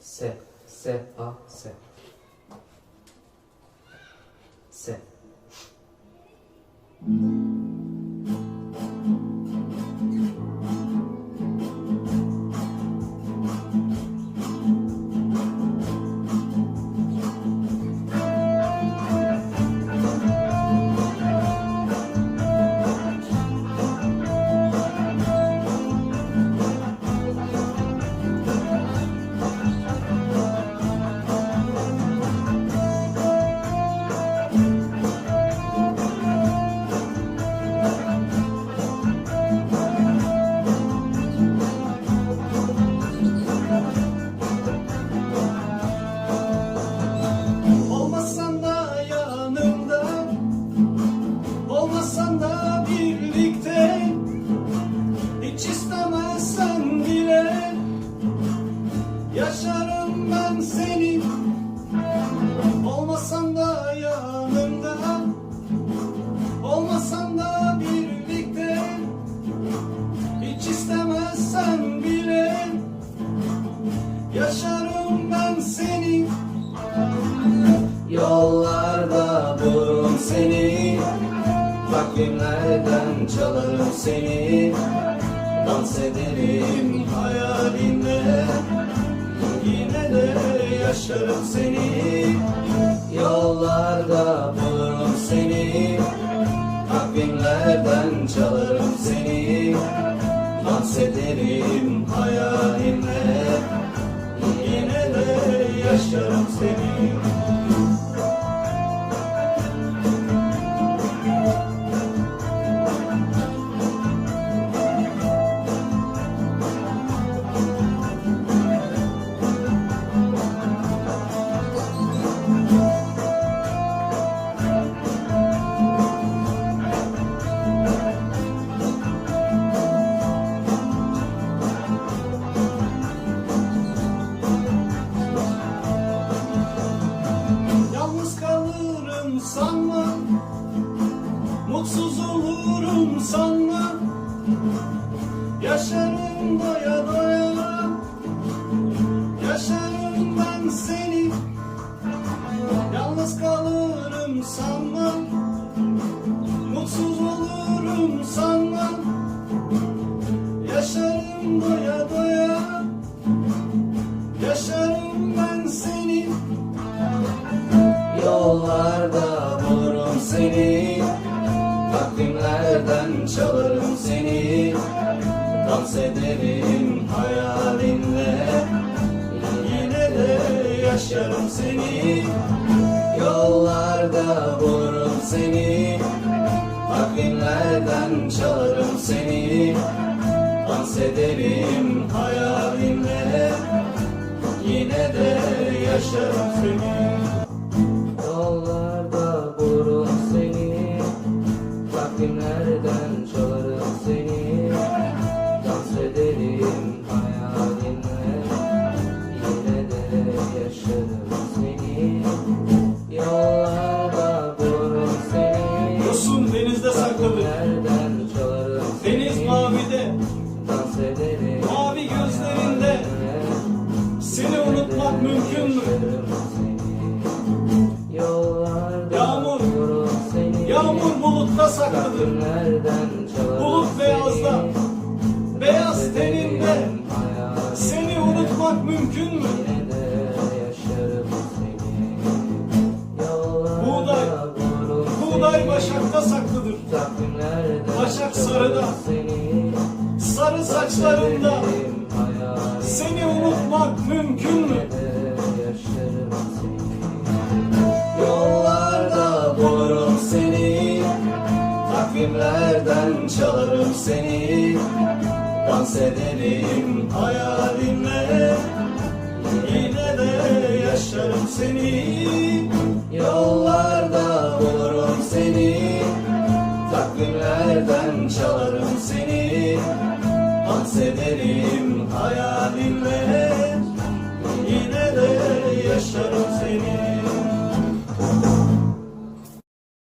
Se, se, a, se. Yaşarım ben seni. Olmasan da yanımda. Olmasan da birlikte. Hiç istemezsen bile. Yaşarım ben seni. Yollarda bulurum seni. Takvimlerden çalarım seni. Dans ederim hayalimde Yine de yaşarım seni. Yollarda bulurum seni. Takvimlerden çalarım seni. Dans ederim hayalinle Yine de yaşarım seni Mutsuz olurum sanma Yaşarım doya doya. Yaşarım ben seni. Yalnız kalırım sanma Mutsuz olurum sanma Yaşarım doya doya. Yaşarım ben seni. Yollarda bulurum seni Takvimlerden çalarım seni. Dans ederim hayalinle. Yine de yaşarım seni. Yollarda bulurum seni. Takvimlerden çalarım seni. Dans ederim hayalinle. Yine de yaşarım seni Yosun denizde saklıdır Deniz mavide. Mavi gözlerinde. Seni unutmak mümkün mü? Yağmur, Yağmur bulutta saklıdır Bulut beyazda. Beyaz teninde. Seni unutmak mümkün mü? Buğday başakta saklıdır. Başak sarıda. Sarı saçlarında. Seni unutmak mümkün mü? Yollarda bulurum seni. Takvimlerden çalarım seni. Dans ederim Hayalimle. Yine de yaşarım seni. Yollarda Dans ederim hayalinle Yine de yaşarım seni